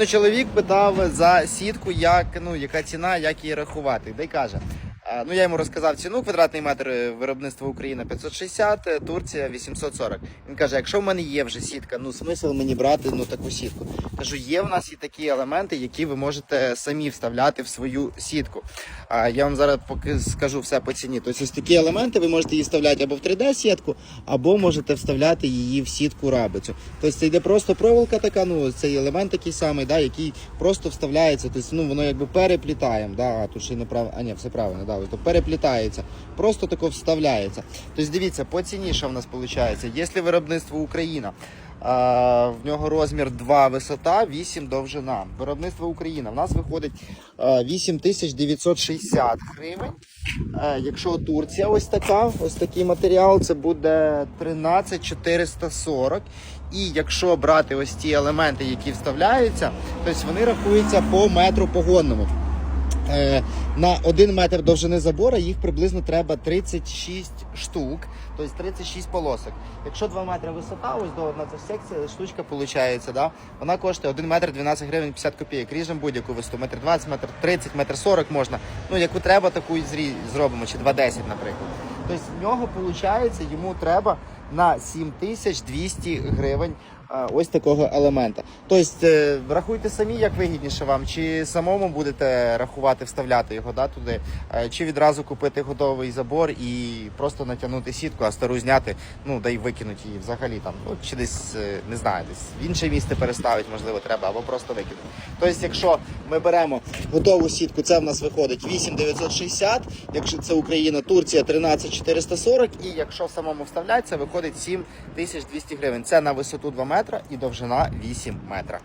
Чоловік питав за сітку, як ну яка ціна, як її рахувати. Де каже. Ну я йому розказав ціну, квадратний метр е, виробництва Україна 560, е, Турція 840. Він каже: якщо в мене є вже сітка, ну смисл мені брати ну таку сітку. Кажу, є в нас і такі елементи, які ви можете самі вставляти в свою сітку. А я вам зараз поки скажу все по ціні. Тобто ось такі елементи ви можете її вставляти або в 3D сітку, або можете вставляти її в сітку рабицю. Тобто це йде просто проволока така, ну цей елемент такий самий, да, який просто вставляється. Тобто, ну воно якби переплітаємо. Да, а тут ще неправильно, а ні, все правильно, да, то переплітається. Просто тако вставляється. Тобто дивіться, по ціні, що в нас виходить. Якщо виробництво Україна. В нього розмір 2 висота, 8 довжина. Виробництво Україна. В нас виходить а, 8960 гривень. Е, Якщо Турція ось така, ось такий матеріал, це буде 13440. І якщо брати ось ті елементи, які вставляються, то вони рахуються по метру погонному. Е, На 1 метр довжини забора їх приблизно треба 36 штук, тобто 36 полосок. Якщо 2 метри висота, ось до одна секція, штучка виходить, да? вона коштує 1 метр 12 гривень 50 копійок. Ріжемо будь-яку висоту, метр 20, метр 30, метр 40 можна. Ну, яку треба, таку і зробимо, чи 2,10, наприклад. Тобто в нього виходить, йому треба на 7200 гривень ось такого елемента. Тобто, е, рахуйте самі, як вигідніше вам, чи самому будете рахувати, вставляти його да, туди, е, чи відразу купити готовий забор і просто натягнути сітку, а стару зняти, ну да й викинути її взагалі там, ну чи десь е, не знаю, десь в інше місце переставити, можливо, треба, або просто викинути. Тобто, якщо ми беремо готову сітку, це в нас виходить 8960, якщо це Україна, Турція 13440, і якщо самому вставляти, це виходить 7200 гривень. Це на висоту 2 метра і довжина 8 метра.